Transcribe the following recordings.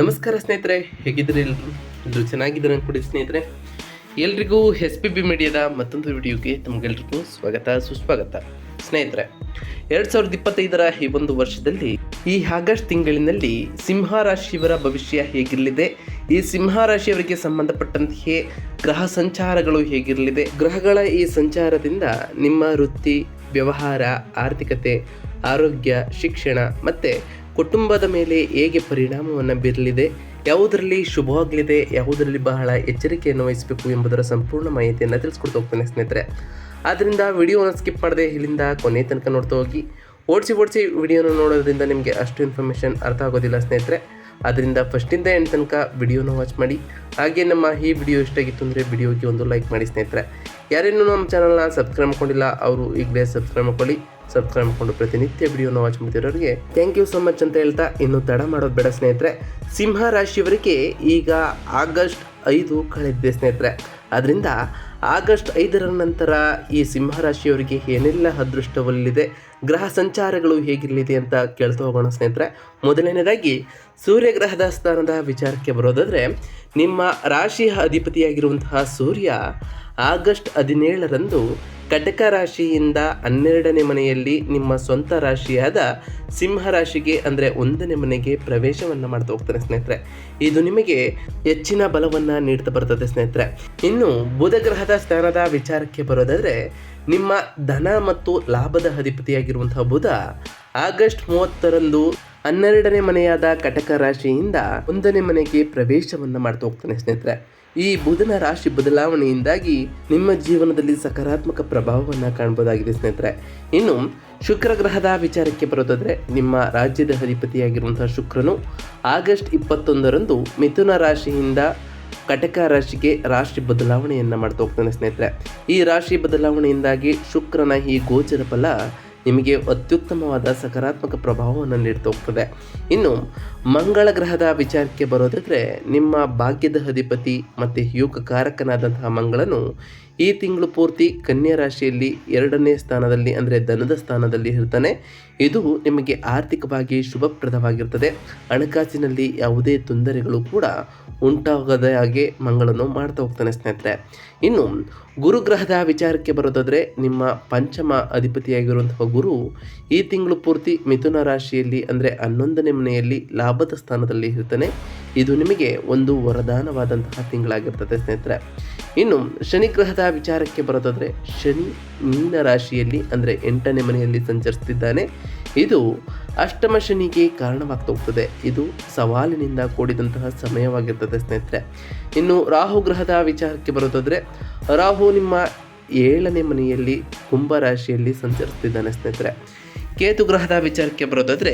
ನಮಸ್ಕಾರ ಸ್ನೇಹಿತರೆ ಹೇಗಿದ್ರೆ ಎಲ್ಲರೂ ಎಲ್ಲರೂ ಚೆನ್ನಾಗಿದ್ದಾರೆ ಅನ್ಕೊಡಿ ಸ್ನೇಹಿತರೆ? ಎಲ್ರಿಗೂ ಎಸ್ ಪಿ ಬಿ ಮೀಡಿಯಾದ ಮತ್ತೊಂದು ವಿಡಿಯೋಗೆ ತಮಗೆಲ್ರಿಗೂ ಸ್ವಾಗತ, ಸುಸ್ವಾಗತ. ಸ್ನೇಹಿತರೆ, ಎರಡು ಸಾವಿರದ ಇಪ್ಪತ್ತೈದರ ಈ ಒಂದು ವರ್ಷದಲ್ಲಿ, ಈ ಆಗಸ್ಟ್ ತಿಂಗಳಿನಲ್ಲಿ ಸಿಂಹ ರಾಶಿಯವರ ಭವಿಷ್ಯ ಹೇಗಿರಲಿದೆ? ಈ ಸಿಂಹ ರಾಶಿಯವರಿಗೆ ಸಂಬಂಧಪಟ್ಟಂತೆಯೇ ಗ್ರಹ ಸಂಚಾರಗಳು ಹೇಗಿರಲಿದೆ? ಗ್ರಹಗಳ ಈ ಸಂಚಾರದಿಂದ ನಿಮ್ಮ ವೃತ್ತಿ, ವ್ಯವಹಾರ, ಆರ್ಥಿಕತೆ, ಆರೋಗ್ಯ, ಶಿಕ್ಷಣ ಮತ್ತು ಕುಟುಂಬದ ಮೇಲೆ ಹೇಗೆ ಪರಿಣಾಮವನ್ನು ಬೀರಲಿದೆ, ಯಾವುದರಲ್ಲಿ ಶುಭವಾಗಲಿದೆ ಯಾವುದರಲ್ಲಿ ಬಹಳ ಎಚ್ಚರಿಕೆಯನ್ನು ವಹಿಸಬೇಕು ಎಂಬುದರ ಸಂಪೂರ್ಣ ಮಾಹಿತಿಯನ್ನು ತಿಳಿಸ್ಕೊಡ್ತಾ ಹೋಗ್ತೇನೆ ಸ್ನೇಹಿತರೆ. ಆದ್ದರಿಂದ ವಿಡಿಯೋನ ಸ್ಕಿಪ್ ಮಾಡದೆ ಇಲ್ಲಿಂದ ಕೊನೆ ತನಕ ನೋಡ್ತಾ ಹೋಗಿ. ಓಡಿಸಿ ಓಡಿಸಿ ವಿಡಿಯೋನ ನೋಡೋದ್ರಿಂದ ನಿಮಗೆ ಅಷ್ಟು ಇನ್ಫಾರ್ಮೇಷನ್ ಅರ್ಥ ಆಗೋದಿಲ್ಲ ಸ್ನೇಹಿತರೆ. ಆದ್ದರಿಂದ ಫಸ್ಟಿಂದ ಎಂಡ್ ತನಕ ವಿಡಿಯೋನ ವಾಚ್ ಮಾಡಿ. ಹಾಗೆ ನಮ್ಮ ಈ ವಿಡಿಯೋ ಇಷ್ಟ ಆಗಿತ್ತು ಅಂದರೆ ವಿಡಿಯೋಗೆ ಒಂದು ಲೈಕ್ ಮಾಡಿ ಸ್ನೇಹಿತರೆ. ಯಾರೇನೂ ನಮ್ಮ ಚಾನಲ್ನ ಸಬ್ಸ್ಕ್ರೈಬ್ ಮಾಡ್ಕೊಂಡಿಲ್ಲ, ಅವರು ಈಗಲೇ ಸಬ್ಸ್ಕ್ರೈಬ್ ಮಾಡ್ಕೊಳ್ಳಿ. ಸಬ್ಸ್ಕ್ರೈಬ್ ಮಾಡಿಕೊಂಡು ಪ್ರತಿನಿತ್ಯ ವಿಡಿಯೋನ ವಾಚ್ ಮಾಡ್ತಿರೋರಿಗೆ ಥ್ಯಾಂಕ್ ಯು ಸೊ ಮಚ್ ಅಂತ ಹೇಳ್ತಾ ಇನ್ನು ತಡ ಮಾಡೋದು ಬೇಡ ಸ್ನೇಹಿತರೆ. ಸಿಂಹ ರಾಶಿಯವರಿಗೆ ಈಗ ಆಗಸ್ಟ್ ಐದು ಕಳೆದಿದೆ ಸ್ನೇಹಿತರೆ. ಅದರಿಂದ ಆಗಸ್ಟ್ ಐದರ ನಂತರ ಈ ಸಿಂಹ ರಾಶಿಯವರಿಗೆ ಏನೆಲ್ಲ ಅದೃಷ್ಟವಲ್ಲಿದೆ, ಗ್ರಹ ಸಂಚಾರಗಳು ಹೇಗಿರಲಿದೆ ಅಂತ ಕೇಳ್ತಾ ಹೋಗೋಣ ಸ್ನೇಹಿತರೆ. ಮೊದಲನೇದಾಗಿ ಸೂರ್ಯಗ್ರಹದ ಸ್ಥಾನದ ವಿಚಾರಕ್ಕೆ ಬರೋದಾದರೆ, ನಿಮ್ಮ ರಾಶಿಯ ಅಧಿಪತಿಯಾಗಿರುವಂತಹ ಸೂರ್ಯ ಆಗಸ್ಟ್ ಹದಿನೇಳರಂದು ಕಟಕ ರಾಶಿಯಿಂದ ಹನ್ನೆರಡನೇ ಮನೆಯಲ್ಲಿ ನಿಮ್ಮ ಸ್ವಂತ ರಾಶಿಯಾದ ಸಿಂಹ ರಾಶಿಗೆ, ಅಂದರೆ ಒಂದನೇ ಮನೆಗೆ ಪ್ರವೇಶವನ್ನು ಮಾಡ್ತಾ ಹೋಗ್ತಾನೆ ಸ್ನೇಹಿತರೆ. ಇದು ನಿಮಗೆ ಹೆಚ್ಚಿನ ಬಲವನ್ನು ನೀಡ್ತಾ ಬರ್ತದೆ ಸ್ನೇಹಿತರೆ. ಇನ್ನು ಬುಧ ಗ್ರಹದ ಸ್ಥಾನದ ವಿಚಾರಕ್ಕೆ ಬರೋದಾದರೆ, ನಿಮ್ಮ ಧನ ಮತ್ತು ಲಾಭದ ಅಧಿಪತಿಯಾಗಿರುವಂತಹ ಬುಧ ಆಗಸ್ಟ್ ಮೂವತ್ತರಂದು ಹನ್ನೆರಡನೇ ಮನೆಯಾದ ಕಟಕ ರಾಶಿಯಿಂದ ಒಂದನೇ ಮನೆಗೆ ಪ್ರವೇಶವನ್ನು ಮಾಡ್ತಾ ಹೋಗ್ತಾನೆ ಸ್ನೇಹಿತರೆ. ಈ ಬುಧನ ರಾಶಿ ಬದಲಾವಣೆಯಿಂದಾಗಿ ನಿಮ್ಮ ಜೀವನದಲ್ಲಿ ಸಕಾರಾತ್ಮಕ ಪ್ರಭಾವವನ್ನು ಕಾಣಬಹುದಾಗಿದೆ ಸ್ನೇಹಿತರೆ. ಇನ್ನು ಶುಕ್ರ ಗ್ರಹದ ವಿಚಾರಕ್ಕೆ ಬರೋದಾದರೆ ನಿಮ್ಮ ರಾಜ್ಯದ ಅಧಿಪತಿಯಾಗಿರುವಂತಹ ಶುಕ್ರನು ಆಗಸ್ಟ್ ಇಪ್ಪತ್ತೊಂದರಂದು ಮಿಥುನ ರಾಶಿಯಿಂದ ಕಟಕ ರಾಶಿಗೆ ರಾಶಿ ಬದಲಾವಣೆಯನ್ನು ಮಾಡ್ತಾ ಹೋಗ್ತಾನೆ ಸ್ನೇಹಿತರೆ. ಈ ರಾಶಿ ಬದಲಾವಣೆಯಿಂದಾಗಿ ಶುಕ್ರನ ಈ ಗೋಚರ ಫಲ ನಿಮಗೆ ಅತ್ಯುತ್ತಮವಾದ ಸಕಾರಾತ್ಮಕ ಪ್ರಭಾವವನ್ನು ನೀಡ್ತೋಗ್ತದೆ ಇನ್ನು, ಮಂಗಳ ಗ್ರಹದ ವಿಚಾರಕ್ಕೆ ಬರೋದಾದರೆ, ನಿಮ್ಮ ಭಾಗ್ಯದ ಅಧಿಪತಿ ಮತ್ತು ಯೋಗ ಕಾರಕನಾದಂತಹ ಮಂಗಳನು ಈ ತಿಂಗಳು ಪೂರ್ತಿ ಕನ್ಯಾ ರಾಶಿಯಲ್ಲಿ ಎರಡನೇ ಸ್ಥಾನದಲ್ಲಿ, ಅಂದರೆ ಧನದ ಸ್ಥಾನದಲ್ಲಿ ಇರ್ತಾನೆ. ಇದು ನಿಮಗೆ ಆರ್ಥಿಕವಾಗಿ ಶುಭಪ್ರದವಾಗಿರ್ತದೆ. ಹಣಕಾಸಿನಲ್ಲಿ ಯಾವುದೇ ತೊಂದರೆಗಳು ಕೂಡ ಉಂಟಾಗದ ಹಾಗೆ ಮಂಗಳನು ಮಾಡ್ತಾ ಹೋಗ್ತಾನೆ ಸ್ನೇಹಿತರೆ. ಇನ್ನು ಗುರುಗ್ರಹದ ವಿಚಾರಕ್ಕೆ ಬರೋದಾದರೆ, ನಿಮ್ಮ ಪಂಚಮ ಅಧಿಪತಿಯಾಗಿರುವಂತಹ ಗುರು ಈ ತಿಂಗಳು ಪೂರ್ತಿ ಮಿಥುನ ರಾಶಿಯಲ್ಲಿ, ಅಂದರೆ ಹನ್ನೊಂದನೇ ಮನೆಯಲ್ಲಿ ಲಾಭದ ಸ್ಥಾನದಲ್ಲಿ ಇರ್ತಾನೆ. ಇದು ನಿಮಗೆ ಒಂದು ವರದಾನವಾದಂತಹ ತಿಂಗಳಾಗಿರ್ತದೆ ಸ್ನೇಹಿತರೆ. ಇನ್ನು ಶನಿ ಗ್ರಹದ ವಿಚಾರಕ್ಕೆ ಬರೋದಾದರೆ, ಶನಿ ಮೀನ ರಾಶಿಯಲ್ಲಿ ಅಂದರೆ ಎಂಟನೇ ಮನೆಯಲ್ಲಿ ಸಂಚರಿಸ್ತಿದ್ದಾನೆ. ಇದು ಅಷ್ಟಮ ಶನಿಗೆ ಕಾರಣವಾಗ್ತಾ ಹೋಗ್ತದೆ. ಇದು ಸವಾಲಿನಿಂದ ಕೂಡಿದಂತಹ ಸಮಯವಾಗಿರ್ತದೆ ಸ್ನೇಹಿತರೆ. ಇನ್ನು ರಾಹು ಗ್ರಹದ ವಿಚಾರಕ್ಕೆ ಬರೋದಾದರೆ, ರಾಹು ನಿಮ್ಮ ಏಳನೇ ಮನೆಯಲ್ಲಿ ಕುಂಭ ರಾಶಿಯಲ್ಲಿ ಸಂಚರಿಸ್ತಿದ್ದಾನೆ ಸ್ನೇಹಿತರೆ. ಕೇತು ಗ್ರಹದ ವಿಚಾರಕ್ಕೆ ಬರೋದಾದರೆ,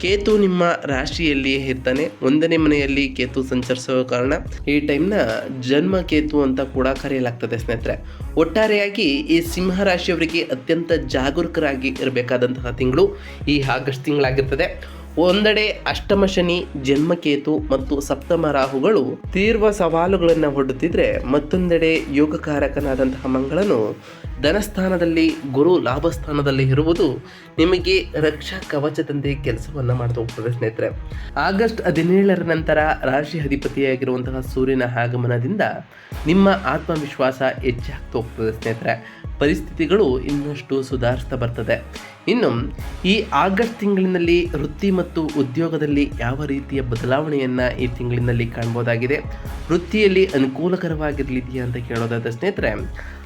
ಕೇತು ನಿಮ್ಮ ರಾಶಿಯಲ್ಲಿಯೇ ಇರ್ತಾನೆ. ಒಂದನೇ ಮನೆಯಲ್ಲಿ ಕೇತು ಸಂಚರಿಸೋ ಕಾರಣ ಈ ಟೈಮ್ನ ಜನ್ಮ ಕೇತು ಅಂತ ಕೂಡ ಕರೆಯಲಾಗ್ತದೆ ಸ್ನೇಹಿತರೆ. ಒಟ್ಟಾರೆಯಾಗಿ ಈ ಸಿಂಹ ರಾಶಿಯವರಿಗೆ ಅತ್ಯಂತ ಜಾಗರೂಕರಾಗಿ ಇರಬೇಕಾದಂತಹ ತಿಂಗಳು ಈ ಆಗಸ್ಟ್ ತಿಂಗಳಾಗಿರ್ತದೆ. ಒಂದೆಡೆ ಅಷ್ಟಮ ಶನಿ, ಜನ್ಮಕೇತು ಮತ್ತು ಸಪ್ತಮ ರಾಹುಗಳು ತೀವ್ರ ಸವಾಲುಗಳನ್ನು ಒಡ್ಡುತ್ತಿದ್ರೆ ಮತ್ತೊಂದೆಡೆ ಯೋಗಕಾರಕನಾದಂತಹ ಮಂಗಳನು ಧನಸ್ಥಾನದಲ್ಲಿ, ಗುರು ಲಾಭಸ್ಥಾನದಲ್ಲಿ ಇರುವುದು ನಿಮಗೆ ರಕ್ಷಾ ಕವಚದಂತೆ ಕೆಲಸವನ್ನು ಮಾಡ್ತಾ ಹೋಗ್ತದೆ ಸ್ನೇಹಿತರೆ. ಆಗಸ್ಟ್ ಹದಿನೇಳರ ನಂತರ ರಾಶಿ ಅಧಿಪತಿಯಾಗಿರುವಂತಹ ಸೂರ್ಯನ ಆಗಮನದಿಂದ ನಿಮ್ಮ ಆತ್ಮವಿಶ್ವಾಸ ಹೆಚ್ಚಾಗ್ತಾ ಹೋಗ್ತದೆ ಸ್ನೇಹಿತರೆ. ಪರಿಸ್ಥಿತಿಗಳು ಇನ್ನಷ್ಟು ಸುಧಾರಿಸ್ತಾ ಬರ್ತದೆ. ಇನ್ನು ಈ ಆಗಸ್ಟ್ ತಿಂಗಳಿನಲ್ಲಿ ವೃತ್ತಿ ಮತ್ತು ಉದ್ಯೋಗದಲ್ಲಿ ಯಾವ ರೀತಿಯ ಬದಲಾವಣೆಯನ್ನು ಈ ತಿಂಗಳಿನಲ್ಲಿ ಕಾಣ್ಬೋದಾಗಿದೆ? ವೃತ್ತಿಯಲ್ಲಿ ಅನುಕೂಲಕರವಾಗಿರಲಿದೆಯಾ ಅಂತ ಕೇಳೋದಾದ ಸ್ನೇಹಿತರೆ,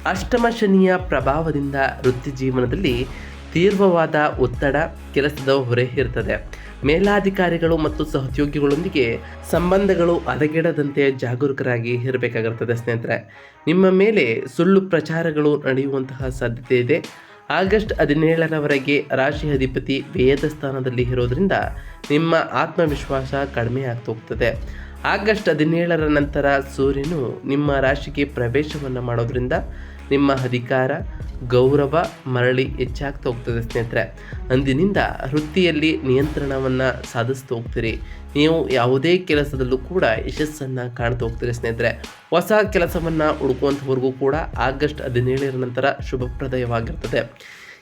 ಅಷ್ಟಮ ಶನಿಯ ಪ್ರಭಾವದಿಂದ ವೃತ್ತಿ ಜೀವನದಲ್ಲಿ ತೀವ್ರವಾದ ಒತ್ತಡ, ಕೆಲಸದ ಹೊರೆ ಇರ್ತದೆ. ಮೇಲಾಧಿಕಾರಿಗಳು ಮತ್ತು ಸಹೋದ್ಯೋಗಿಗಳೊಂದಿಗೆ ಸಂಬಂಧಗಳು ಹದಗೆಡದಂತೆ ಜಾಗರೂಕರಾಗಿ ಇರಬೇಕಾಗಿರ್ತದೆ ಸ್ನೇಹಿತರೆ. ನಿಮ್ಮ ಮೇಲೆ ಸುಳ್ಳು ಪ್ರಚಾರಗಳು ನಡೆಯುವಂತಹ ಸಾಧ್ಯತೆ ಇದೆ. ಆಗಸ್ಟ್ ಹದಿನೇಳರವರೆಗೆ ರಾಶಿ ಅಧಿಪತಿ ವೇದ ಸ್ಥಾನದಲ್ಲಿ ಇರೋದ್ರಿಂದ ನಿಮ್ಮ ಆತ್ಮವಿಶ್ವಾಸ ಕಡಿಮೆ ಆಗ್ತಾ ಹೋಗ್ತದೆ. ಆಗಸ್ಟ್ ಹದಿನೇಳರ ನಂತರ ಸೂರ್ಯನು ನಿಮ್ಮ ರಾಶಿಗೆ ಪ್ರವೇಶವನ್ನು ಮಾಡೋದ್ರಿಂದ ನಿಮ್ಮ ಅಧಿಕಾರ, ಗೌರವ ಮರಳಿ ಹೆಚ್ಚಾಗ್ತಾ ಹೋಗ್ತದೆ ಸ್ನೇಹಿತರೆ. ಅಂದಿನಿಂದ ವೃತ್ತಿಯಲ್ಲಿ ನಿಯಂತ್ರಣವನ್ನು ಸಾಧಿಸ್ತಾ ಹೋಗ್ತೀರಿ. ನೀವು ಯಾವುದೇ ಕೆಲಸದಲ್ಲೂ ಕೂಡ ಯಶಸ್ಸನ್ನು ಕಾಣ್ತಾ ಹೋಗ್ತೀರಿ ಸ್ನೇಹಿತರೆ. ಹೊಸ ಕೆಲಸವನ್ನು ಹುಡುಕುವಂಥವ್ರಿಗೂ ಕೂಡ ಆಗಸ್ಟ್ ಹದಿನೇಳರ ನಂತರ ಶುಭಪ್ರದಯವಾಗಿರ್ತದೆ.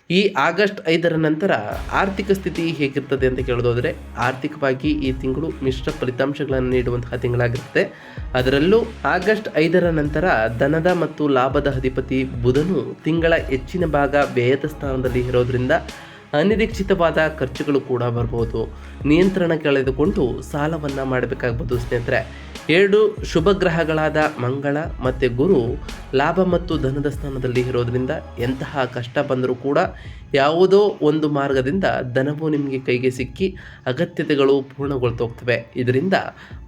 ಈ ಆಗಸ್ಟ್ ಐದರ ನಂತರ ಆರ್ಥಿಕ ಸ್ಥಿತಿ ಹೇಗಿರ್ತದೆ ಅಂತ ಕೇಳೋದಾದರೆ ಆರ್ಥಿಕವಾಗಿ ಈ ತಿಂಗಳು ಮಿಶ್ರ ಫಲಿತಾಂಶಗಳನ್ನು ನೀಡುವಂತಹ ತಿಂಗಳಾಗಿರುತ್ತೆ. ಅದರಲ್ಲೂ ಆಗಸ್ಟ್ ಐದರ ನಂತರ ಧನದ ಮತ್ತು ಲಾಭದ ಅಧಿಪತಿ ಬುಧನು ತಿಂಗಳ ಹೆಚ್ಚಿನ ಭಾಗ ವ್ಯಯದ ಸ್ಥಾನದಲ್ಲಿ ಇರೋದ್ರಿಂದ ಅನಿರೀಕ್ಷಿತವಾದ ಖರ್ಚುಗಳು ಕೂಡ ಬರ್ಬೋದು. ನಿಯಂತ್ರಣ ಕಳೆದುಕೊಂಡು ಸಾಲವನ್ನು ಮಾಡಬೇಕಾಗ್ಬೋದು ಸ್ನೇಹಿತರೆ. ಎರಡು, ಶುಭ ಗ್ರಹಗಳಾದ ಮಂಗಳ ಮತ್ತು ಗುರು ಲಾಭ ಮತ್ತು ಧನದ ಸ್ಥಾನದಲ್ಲಿ ಇರೋದರಿಂದ ಎಂತಹ ಕಷ್ಟ ಬಂದರೂ ಕೂಡ ಯಾವುದೋ ಒಂದು ಮಾರ್ಗದಿಂದ ಧನವು ನಿಮಗೆ ಕೈಗೆ ಸಿಕ್ಕಿ ಅಗತ್ಯತೆಗಳು ಪೂರ್ಣಗೊಳ್ತೋಗ್ತವೆ ಇದರಿಂದ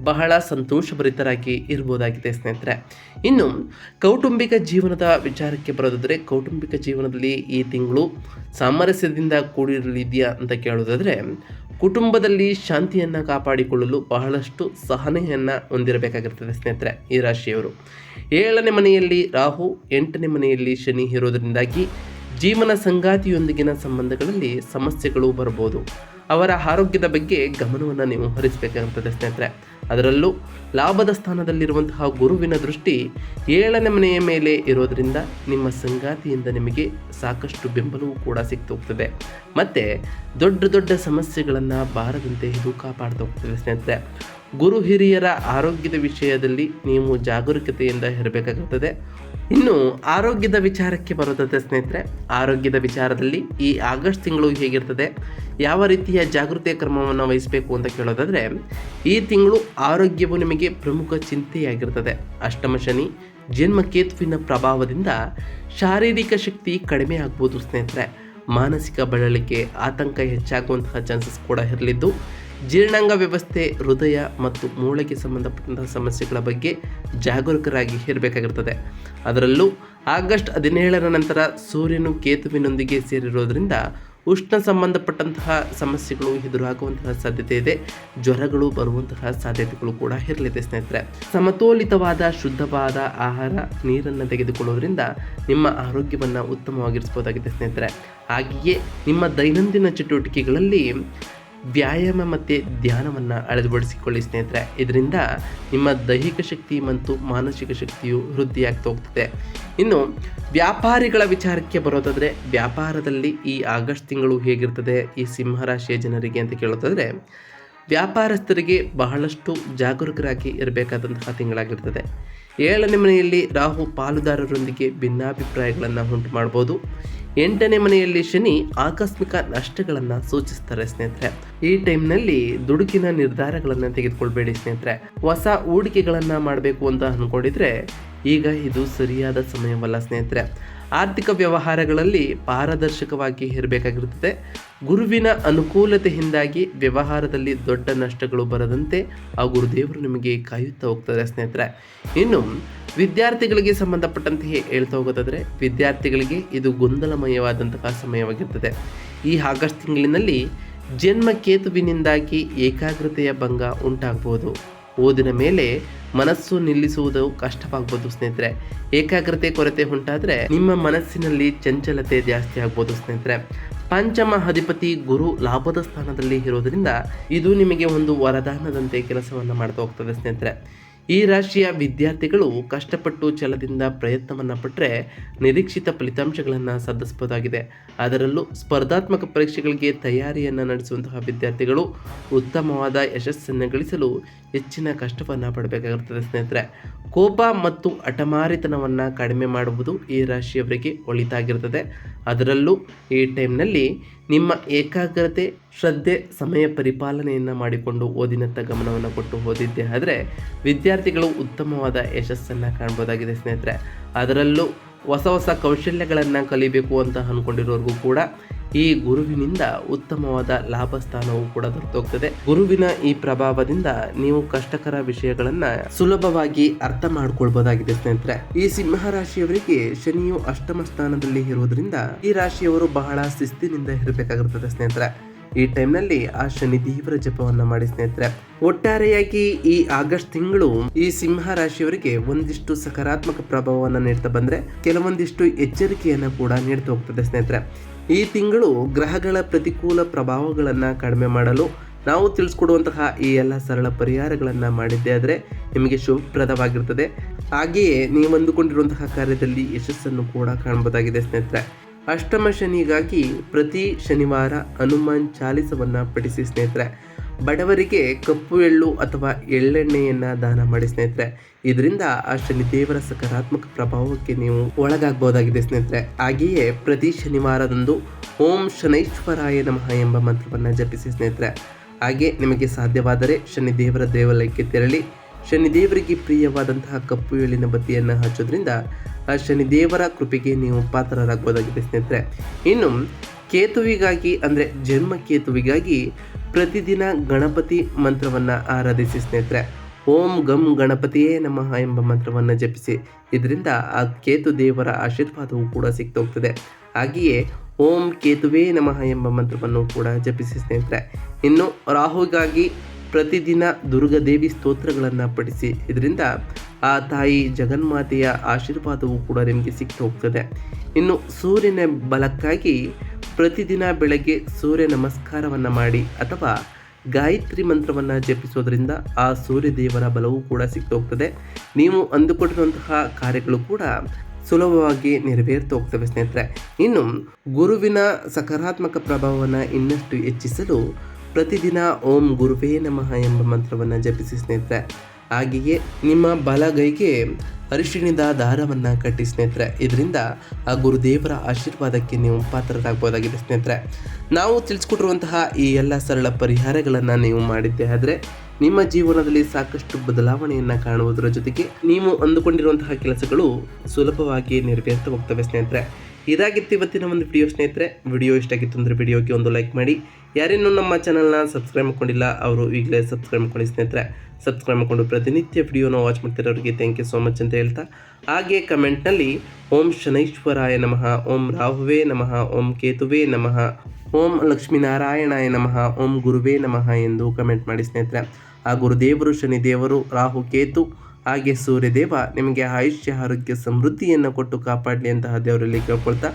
ಬಹಳ ಸಂತೋಷಭರಿತರಾಗಿ ಇರ್ಬೋದಾಗಿದೆ ಸ್ನೇಹಿತರೆ. ಇನ್ನು, ಕೌಟುಂಬಿಕ ಜೀವನದ ವಿಚಾರಕ್ಕೆ ಬರೋದಾದರೆ ಕೌಟುಂಬಿಕ ಜೀವನದಲ್ಲಿ ಈ ತಿಂಗಳು ಸಾಮರಸ್ಯದಿಂದ ಕೂಡಿರಲಿದೆಯಾ ಅಂತ ಕೇಳೋದಾದರೆ ಕುಟುಂಬದಲ್ಲಿ ಶಾಂತಿಯನ್ನು ಕಾಪಾಡಿಕೊಳ್ಳಲು ಬಹಳಷ್ಟು ಸಹನೆಯನ್ನು ಹೊಂದಿರಬೇಕಾಗಿರ್ತದೆ ಸ್ನೇಹಿತರೆ ಈ ರಾಶಿಯವರು. ಏಳನೇ ಮನೆಯಲ್ಲಿ ರಾಹು, ಎಂಟನೇ ಮನೆಯಲ್ಲಿ ಶನಿ ಇರೋದರಿಂದಾಗಿ ಜೀವನ ಸಂಗಾತಿಯೊಂದಿಗಿನ ಸಂಬಂಧಗಳಲ್ಲಿ ಸಮಸ್ಯೆಗಳು ಬರ್ಬೋದು ಅವರ ಆರೋಗ್ಯದ ಬಗ್ಗೆ ಗಮನವನ್ನು ನೀವು ಹರಿಸಬೇಕಾಗುತ್ತದೆ ಸ್ನೇಹಿತರೆ. ಅದರಲ್ಲೂ ಲಾಭದ ಸ್ಥಾನದಲ್ಲಿರುವಂತಹ ಗುರುವಿನ ದೃಷ್ಟಿ ಏಳನೇ ಮನೆಯ ಮೇಲೆ ಇರೋದರಿಂದ ನಿಮ್ಮ ಸಂಗಾತಿಯಿಂದ ನಿಮಗೆ ಸಾಕಷ್ಟು ಬೆಂಬಲವೂ ಕೂಡ ಸಿಗ್ತಾ ಹೋಗ್ತದೆ. ಮತ್ತು ದೊಡ್ಡ ದೊಡ್ಡ ಸಮಸ್ಯೆಗಳನ್ನು ಬಾರದಂತೆ ಇದು ಕಾಪಾಡ್ತಾ ಹೋಗ್ತದೆ ಸ್ನೇಹಿತರೆ. ಗುರು ಹಿರಿಯರ ಆರೋಗ್ಯದ ವಿಷಯದಲ್ಲಿ ನೀವು ಜಾಗರೂಕತೆಯಿಂದ ಇರಬೇಕಾಗುತ್ತದೆ ಇನ್ನು ಆರೋಗ್ಯದ ವಿಚಾರಕ್ಕೆ ಬರೋದಂತೆ ಸ್ನೇಹಿತರೆ, ಆರೋಗ್ಯದ ವಿಚಾರದಲ್ಲಿ ಈ ಆಗಸ್ಟ್ ತಿಂಗಳು ಹೇಗಿರ್ತದೆ, ಯಾವ ರೀತಿಯ ಜಾಗೃತಿಯ ಕ್ರಮವನ್ನು ವಹಿಸಬೇಕು ಅಂತ ಕೇಳೋದಾದರೆ, ಈ ತಿಂಗಳು ಆರೋಗ್ಯವು ನಿಮಗೆ ಪ್ರಮುಖ ಚಿಂತೆಯಾಗಿರ್ತದೆ. ಅಷ್ಟಮ ಶನಿ ಜನ್ಮಕೇತುವಿನ ಪ್ರಭಾವದಿಂದ ಶಾರೀರಿಕ ಶಕ್ತಿ ಕಡಿಮೆ ಆಗ್ಬೋದು ಸ್ನೇಹಿತರೆ. ಮಾನಸಿಕ ಬಳಲಿಕೆ, ಆತಂಕ ಹೆಚ್ಚಾಗುವಂತಹ ಚಾನ್ಸಸ್ ಕೂಡ ಇರಲಿದ್ದು ಜೀರ್ಣಾಂಗ ವ್ಯವಸ್ಥೆ, ಹೃದಯ ಮತ್ತು ಮೂಳೆಗೆ ಸಂಬಂಧಪಟ್ಟಂತಹ ಸಮಸ್ಯೆಗಳ ಬಗ್ಗೆ ಜಾಗರೂಕರಾಗಿ ಇರಬೇಕಾಗಿರ್ತದೆ ಅದರಲ್ಲೂ ಆಗಸ್ಟ್ ಹದಿನೇಳರ ನಂತರ ಸೂರ್ಯನು ಕೇತುವಿನೊಂದಿಗೆ ಸೇರಿರೋದ್ರಿಂದ ಉಷ್ಣ ಸಂಬಂಧಪಟ್ಟಂತಹ ಸಮಸ್ಯೆಗಳು ಎದುರಾಗುವಂತಹ ಸಾಧ್ಯತೆ ಇದೆ, ಜ್ವರಗಳು ಬರುವಂತಹ ಸಾಧ್ಯತೆಗಳು ಕೂಡ ಇರಲಿದೆ ಸ್ನೇಹಿತರೆ. ಸಮತೋಲಿತವಾದ, ಶುದ್ಧವಾದ ಆಹಾರ ನೀರನ್ನು ತೆಗೆದುಕೊಳ್ಳೋದ್ರಿಂದ ನಿಮ್ಮ ಆರೋಗ್ಯವನ್ನು ಉತ್ತಮವಾಗಿರಿಸಬಹುದಾಗಿದೆ ಸ್ನೇಹಿತರೆ. ಹಾಗೆಯೇ ನಿಮ್ಮ ದೈನಂದಿನ ಚಟುವಟಿಕೆಗಳಲ್ಲಿ ವ್ಯಾಯಾಮ ಮತ್ತು ಧ್ಯಾನವನ್ನು ಅಳವಡಿಸಿಕೊಳ್ಳಿ, ಸ್ನೇಹಿತರೆ. ಇದರಿಂದ ನಿಮ್ಮ ದೈಹಿಕ ಶಕ್ತಿ ಮತ್ತು ಮಾನಸಿಕ ಶಕ್ತಿಯು ವೃದ್ಧಿಯಾಗ್ತಾ ಹೋಗ್ತದೆ. ಇನ್ನು, ವ್ಯಾಪಾರಿಗಳ ವಿಚಾರಕ್ಕೆ ಬರೋದಾದರೆ, ವ್ಯಾಪಾರದಲ್ಲಿ ಈ ಆಗಸ್ಟ್ ತಿಂಗಳು ಹೇಗಿರ್ತದೆ, ಈ ಸಿಂಹರಾಶಿಯ ಜನರಿಗೆ ಅಂತ ಕೇಳೋದಾದರೆ, ವ್ಯಾಪಾರಸ್ಥರಿಗೆ ಬಹಳಷ್ಟು ಜಾಗರೂಕರಾಗಿ ಇರಬೇಕಾದಂತಹ ತಿಂಗಳಾಗಿರ್ತದೆ. ಏಳನೇ ಮನೆಯಲ್ಲಿ ರಾಹು ಪಾಲುದಾರರೊಂದಿಗೆ ಭಿನ್ನಾಭಿಪ್ರಾಯಗಳನ್ನು ಉಂಟು ಮಾಡ್ಬೋದು ಎಂಟನೇ ಮನೆಯಲ್ಲಿ ಶನಿ ಆಕಸ್ಮಿಕ ನಷ್ಟಗಳನ್ನು ಸೂಚಿಸ್ತಾರೆ ಸ್ನೇಹಿತರೆ. ಈ ಟೈಮ್ನಲ್ಲಿ ದುಡುಕಿನ ನಿರ್ಧಾರಗಳನ್ನು ತೆಗೆದುಕೊಳ್ಬೇಡಿ ಸ್ನೇಹಿತರೆ. ಹೊಸ ಹೂಡಿಕೆಗಳನ್ನು ಮಾಡಬೇಕು ಅಂತ ಅಂದ್ಕೊಂಡಿದ್ರೆ ಈಗ ಇದು ಸರಿಯಾದ ಸಮಯವಲ್ಲ ಸ್ನೇಹಿತರೆ. ಆರ್ಥಿಕ ವ್ಯವಹಾರಗಳಲ್ಲಿ ಪಾರದರ್ಶಕವಾಗಿ ಇರಬೇಕಾಗಿರುತ್ತದೆ. ಗುರುವಿನ ಅನುಕೂಲತೆಯಿಂದಾಗಿ ವ್ಯವಹಾರದಲ್ಲಿ ದೊಡ್ಡ ನಷ್ಟಗಳು ಬರದಂತೆ ಆ ಗುರುದೇವರು ನಿಮಗೆ ಕಾಯುತ್ತಾ ಹೋಗ್ತಾರೆ ಸ್ನೇಹಿತರೆ. ಇನ್ನು, ವಿದ್ಯಾರ್ಥಿಗಳಿಗೆ ಸಂಬಂಧಪಟ್ಟಂತೆಯೇ ಹೇಳ್ತಾ ಹೋಗೋದಾದರೆ, ವಿದ್ಯಾರ್ಥಿಗಳಿಗೆ ಇದು ಗೊಂದಲಮಯವಾದಂತಹ ಸಮಯವಾಗಿರ್ತದೆ. ಈ ಆಗಸ್ಟ್ ತಿಂಗಳಿನಲ್ಲಿ ಜನ್ಮ ಕೇತುವಿನಿಂದಾಗಿ ಏಕಾಗ್ರತೆಯ ಭಂಗ ಉಂಟಾಗ್ಬೋದು. ಓದಿನ ಮೇಲೆ ಮನಸ್ಸು ನಿಲ್ಲಿಸುವುದು ಕಷ್ಟವಾಗ್ಬೋದು ಸ್ನೇಹಿತರೆ. ಏಕಾಗ್ರತೆ ಕೊರತೆ ಉಂಟಾದರೆ ನಿಮ್ಮ ಮನಸ್ಸಿನಲ್ಲಿ ಚಂಚಲತೆ ಜಾಸ್ತಿ ಆಗ್ಬೋದು ಸ್ನೇಹಿತರೆ. ಪಂಚಮ ಅಧಿಪತಿ ಗುರು ಲಾಭದ ಸ್ಥಾನದಲ್ಲಿ ಇರೋದರಿಂದ ಇದು ನಿಮಗೆ ಒಂದು ವರದಾನದಂತೆ ಕೆಲಸವನ್ನು ಮಾಡ್ತಾ ಹೋಗ್ತದೆ ಸ್ನೇಹಿತರೆ. ಈ ರಾಶಿಯ ವಿದ್ಯಾರ್ಥಿಗಳು ಕಷ್ಟಪಟ್ಟು ಛಲದಿಂದ ಪ್ರಯತ್ನವನ್ನು ಪಟ್ಟರೆ ನಿರೀಕ್ಷಿತ ಫಲಿತಾಂಶಗಳನ್ನು ಸಾಧಿಸಬಹುದಾಗಿದೆ. ಅದರಲ್ಲೂ ಸ್ಪರ್ಧಾತ್ಮಕ ಪರೀಕ್ಷೆಗಳಿಗೆ ತಯಾರಿಯನ್ನು ನಡೆಸುವಂತಹ ವಿದ್ಯಾರ್ಥಿಗಳು ಉತ್ತಮವಾದ ಯಶಸ್ಸನ್ನು ಗಳಿಸಲು ಹೆಚ್ಚಿನ ಕಷ್ಟವನ್ನು ಪಡಬೇಕಾಗಿರುತ್ತದೆ ಸ್ನೇಹಿತರೆ. ಕೋಪ ಮತ್ತು ಅಟಮಾರಿತನವನ್ನು ಕಡಿಮೆ ಮಾಡುವುದು ಈ ರಾಶಿಯವರಿಗೆ ಒಳಿತಾಗಿರುತ್ತದೆ ಅದರಲ್ಲೂ ಈ ಟೈಮ್ನಲ್ಲಿ ನಿಮ್ಮ ಏಕಾಗ್ರತೆ, ಶ್ರದ್ಧೆ, ಸಮಯ ಪರಿಪಾಲನೆಯನ್ನು ಮಾಡಿಕೊಂಡು ಓದಿನತ್ತ ಗಮನವನ್ನು ಕೊಟ್ಟು ಓದಿದ್ದೆ ಆದರೆ ವಿದ್ಯಾರ್ಥಿಗಳು ಉತ್ತಮವಾದ ಯಶಸ್ಸನ್ನು ಕಾಣ್ಬೋದಾಗಿದೆ ಸ್ನೇಹಿತರೆ. ಅದರಲ್ಲೂ ಹೊಸ ಹೊಸ ಕೌಶಲ್ಯಗಳನ್ನು ಕಲಿಬೇಕು ಅಂತ ಅಂದ್ಕೊಂಡಿರೋರ್ಗೂ ಕೂಡ ಈ ಗುರುವಿನಿಂದ ಉತ್ತಮವಾದ ಲಾಭ ಸ್ಥಾನವು ಕೂಡ ದೊರೆತೋಗ್ತದೆ ಗುರುವಿನ ಈ ಪ್ರಭಾವದಿಂದ ನೀವು ಕಷ್ಟಕರ ವಿಷಯಗಳನ್ನ ಸುಲಭವಾಗಿ ಅರ್ಥ ಮಾಡ್ಕೊಳ್ಬಹುದಾಗಿದೆ ಸ್ನೇಹಿತರೆ. ಈ ಸಿಂಹ ರಾಶಿಯವರಿಗೆ ಶನಿಯು ಅಷ್ಟಮ ಸ್ಥಾನದಲ್ಲಿ ಇರುವುದರಿಂದ ಈ ರಾಶಿಯವರು ಬಹಳ ಶಿಸ್ತಿನಿಂದ ಇರಬೇಕಾಗಿರ್ತದೆ ಸ್ನೇಹಿತರೆ. ಈ ಟೈಮ್ನಲ್ಲಿ ಆ ಶನಿ ತೀವ್ರ ಜಪವನ್ನ ಮಾಡಿ ಸ್ನೇಹಿತರೆ. ಒಟ್ಟಾರೆಯಾಗಿ ಈ ಆಗಸ್ಟ್ ತಿಂಗಳು ಈ ಸಿಂಹ ರಾಶಿಯವರಿಗೆ ಒಂದಿಷ್ಟು ಸಕಾರಾತ್ಮಕ ಪ್ರಭಾವವನ್ನು ನೀಡ್ತಾ ಬಂದ್ರೆ ಕೆಲವೊಂದಿಷ್ಟು ಎಚ್ಚರಿಕೆಯನ್ನು ಕೂಡ ನೀಡ್ತಾ ಹೋಗ್ತದೆ ಸ್ನೇಹಿತರೆ. ಈ ತಿಂಗಳು ಗ್ರಹಗಳ ಪ್ರತಿಕೂಲ ಪ್ರಭಾವಗಳನ್ನು ಕಡಿಮೆ ಮಾಡಲು ನಾವು ತಿಳಿಸ್ಕೊಡುವಂತಹ ಈ ಎಲ್ಲ ಸರಳ ಪರಿಹಾರಗಳನ್ನು ಮಾಡಿದ್ದೇ ಆದರೆ ನಿಮಗೆ ಶುಭಪ್ರದವಾಗಿರ್ತದೆ. ಹಾಗೆಯೇ ನೀವು ಅಂದುಕೊಂಡಿರುವಂತಹ ಕಾರ್ಯದಲ್ಲಿ ಯಶಸ್ಸನ್ನು ಕೂಡ ಕಾಣಬಹುದಾಗಿದೆ ಸ್ನೇಹಿತರೆ. ಅಷ್ಟಮ ಶನಿಗಾಗಿ ಪ್ರತಿ ಶನಿವಾರ ಹನುಮಾನ್ ಚಾಲಿಸವನ್ನು ಪಠಿಸಿ ಸ್ನೇಹಿತರೆ. ಬಡವರಿಗೆ ಕಪ್ಪು ಎಳ್ಳು ಅಥವಾ ಎಳ್ಳೆಣ್ಣೆಯನ್ನು ದಾನ ಮಾಡಿ ಸ್ನೇಹಿತರೆ. ಇದರಿಂದ ಆ ಶನಿ ದೇವರ ಸಕಾರಾತ್ಮಕ ಪ್ರಭಾವಕ್ಕೆ ನೀವು ಒಳಗಾಗಬಹುದಾಗಿದೆ ಸ್ನೇಹಿತರೆ. ಹಾಗೆಯೇ ಪ್ರತಿ ಶನಿವಾರದಂದು ಓಂ ಶನೈಶ್ವರಾಯ ನಮಃ ಎಂಬ ಮಂತ್ರವನ್ನು ಜಪಿಸಿ ಸ್ನೇಹಿತರೆ. ಹಾಗೆ ನಿಮಗೆ ಸಾಧ್ಯವಾದರೆ ಶನಿ ದೇವರ ದೇವಾಲಯಕ್ಕೆ ತೆರಳಿ, ಶನಿದೇವರಿಗೆ ಪ್ರಿಯವಾದಂತಹ ಕಪ್ಪು ಎಳ್ಳಿನ ಬತ್ತಿಯನ್ನು ಹಚ್ಚೋದ್ರಿಂದ ಆ ಶನಿದೇವರ ಕೃಪೆಗೆ ನೀವು ಪಾತ್ರರಾಗಬಹುದಾಗಿದೆ ಸ್ನೇಹಿತರೆ. ಇನ್ನು ಕೇತುವಿಗಾಗಿ ಅಂದರೆ ಜನ್ಮ ಕೇತುವಿಗಾಗಿ ಪ್ರತಿದಿನ ಗಣಪತಿ ಮಂತ್ರವನ್ನು ಆರಾಧಿಸಿ ಸ್ನೇಹಿತರೆ. ಓಂ ಗಂ ಗಣಪತಿಯೇ ನಮಃ ಎಂಬ ಮಂತ್ರವನ್ನು ಜಪಿಸಿ. ಇದರಿಂದ ಆ ಕೇತು ದೇವರ ಆಶೀರ್ವಾದವು ಕೂಡ ಸಿಕ್ತೋಗ್ತದೆ. ಹಾಗೆಯೇ ಓಂ ಕೇತುವೇ ನಮಃ ಎಂಬ ಮಂತ್ರವನ್ನು ಕೂಡ ಜಪಿಸಿ ಸ್ನೇಹಿತರೆ. ಇನ್ನು ರಾಹುಗಾಗಿ ಪ್ರತಿದಿನ ದುರ್ಗಾದೇವಿ ಸ್ತೋತ್ರಗಳನ್ನು ಪಠಿಸಿ. ಇದರಿಂದ ಆ ತಾಯಿ ಜಗನ್ಮಾತೆಯ ಆಶೀರ್ವಾದವು ಕೂಡ ನಿಮಗೆ ಸಿಕ್ತು ಹೋಗ್ತದೆ ಇನ್ನು ಸೂರ್ಯನ ಬಲಕ್ಕಾಗಿ ಪ್ರತಿದಿನ ಬೆಳಗ್ಗೆ ಸೂರ್ಯ ನಮಸ್ಕಾರವನ್ನು ಮಾಡಿ ಅಥವಾ ಗಾಯತ್ರಿ ಮಂತ್ರವನ್ನು ಜಪಿಸೋದರಿಂದ ಆ ಸೂರ್ಯ ದೇವರ ಬಲವೂ ಕೂಡ ಸಿಕ್ತೋಗ್ತದೆ. ನೀವು ಅಂದುಕೊಂಡಿರುವಂತಹ ಕಾರ್ಯಗಳು ಕೂಡ ಸುಲಭವಾಗಿ ನೆರವೇರ್ತಾ ಹೋಗ್ತವೆ ಸ್ನೇಹಿತರೆ. ಇನ್ನು ಗುರುವಿನ ಸಕಾರಾತ್ಮಕ ಪ್ರಭಾವವನ್ನು ಇನ್ನಷ್ಟು ಹೆಚ್ಚಿಸಲು ಪ್ರತಿದಿನ ಓಂ ಗುರುವೇ ನಮಃ ಎಂಬ ಮಂತ್ರವನ್ನು ಜಪಿಸಿ ಸ್ನೇಹಿತರೆ. ಹಾಗೆಯೇ ನಿಮ್ಮ ಬಲಗೈಗೆ ಅರಿಶಿಣದ ದಾರವನ್ನು ಕಟ್ಟಿ ಸ್ನೇಹಿತರೆ, ಇದರಿಂದ ಆ ಗುರುದೇವರ ಆಶೀರ್ವಾದಕ್ಕೆ ನೀವು ಪಾತ್ರರಾಗಬಹುದಾಗಿದೆ ಸ್ನೇಹಿತರೆ. ನಾವು ತಿಳಿಸ್ಕೊಟ್ಟಿರುವಂತಹ ಈ ಎಲ್ಲ ಸರಳ ಪರಿಹಾರಗಳನ್ನು ನೀವು ಮಾಡಿದ್ದೆ ಆದರೆ, ನಿಮ್ಮ ಜೀವನದಲ್ಲಿ ಸಾಕಷ್ಟು ಬದಲಾವಣೆಯನ್ನು ಕಾಣುವುದರ ಜೊತೆಗೆ, ನೀವು ಅಂದುಕೊಂಡಿರುವಂತಹ ಕೆಲಸಗಳು ಸುಲಭವಾಗಿ ನೆರವೇರ್ತಾ ಹೋಗ್ತವೆ ಸ್ನೇಹಿತರೆ. ಇದಾಗಿತ್ತು ಇವತ್ತಿನ ಒಂದು ವಿಡಿಯೋ ಸ್ನೇಹಿತರೆ. ವಿಡಿಯೋ ಇಷ್ಟ ಆಗಿತ್ತು ಅಂದರೆ ವಿಡಿಯೋಗೆ ಒಂದು ಲೈಕ್ ಮಾಡಿ. ಯಾರೇನೂ ನಮ್ಮ ಚಾನಲ್ನ ಸಬ್ಸ್ಕ್ರೈಬ್ ಮಾಡ್ಕೊಂಡಿಲ್ಲ, ಅವರು ಈಗಲೇ ಸಬ್ಸ್ಕ್ರೈಬ್ ಮಾಡ್ಕೊಳ್ಳಿ ಸ್ನೇಹಿತರೆ. ಸಬ್ಸ್ಕ್ರೈಬ್ ಮಾಡಿಕೊಂಡು ಪ್ರತಿನಿತ್ಯ ವಿಡಿಯೋನ ವಾಚ್ ಮಾಡ್ತಿರೋರಿಗೆ ಥ್ಯಾಂಕ್ ಯು ಸೋ ಮಚ್ ಅಂತ ಹೇಳ್ತಾ. ಹಾಗೆ ಕಮೆಂಟ್ನಲ್ಲಿ ಓಂ ಶನೈಶ್ವರಾಯ ನಮಃ, ಓಂ ರಾಹುವೇ ನಮಃ, ಓಂ ಕೇತುವೇ ನಮಃ, ಓಂ ಲಕ್ಷ್ಮೀನಾರಾಯಣಾಯ ನಮಃ, ಓಂ ಗುರುವೇ ನಮಃ ಎಂದು ಕಮೆಂಟ್ ಮಾಡಿ ಸ್ನೇಹಿತರೆ. ಆ ಗುರುದೇವರು, ಶನಿದೇವರು, ರಾಹು, ಕೇತು ಹಾಗೆ ಸೂರ್ಯದೇವ ನಿಮಗೆ ಆಯುಷ್ಯ, ಆರೋಗ್ಯ, ಸಮೃದ್ಧಿಯನ್ನು ಕೊಟ್ಟು ಕಾಪಾಡಲಿ ಅಂತಹ ದೇವರಲ್ಲಿ ಕೇಳ್ಕೊಳ್ತಾ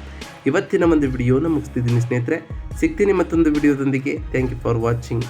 ಇವತ್ತಿನ ಒಂದು ವಿಡಿಯೋನ ಮುಗಿಸ್ತಿದ್ದೀನಿ ಸ್ನೇಹಿತರೆ. ಸಿಗ್ತೀನಿ ಮತ್ತೊಂದು ವಿಡಿಯೋದೊಂದಿಗೆ. Thank you for watching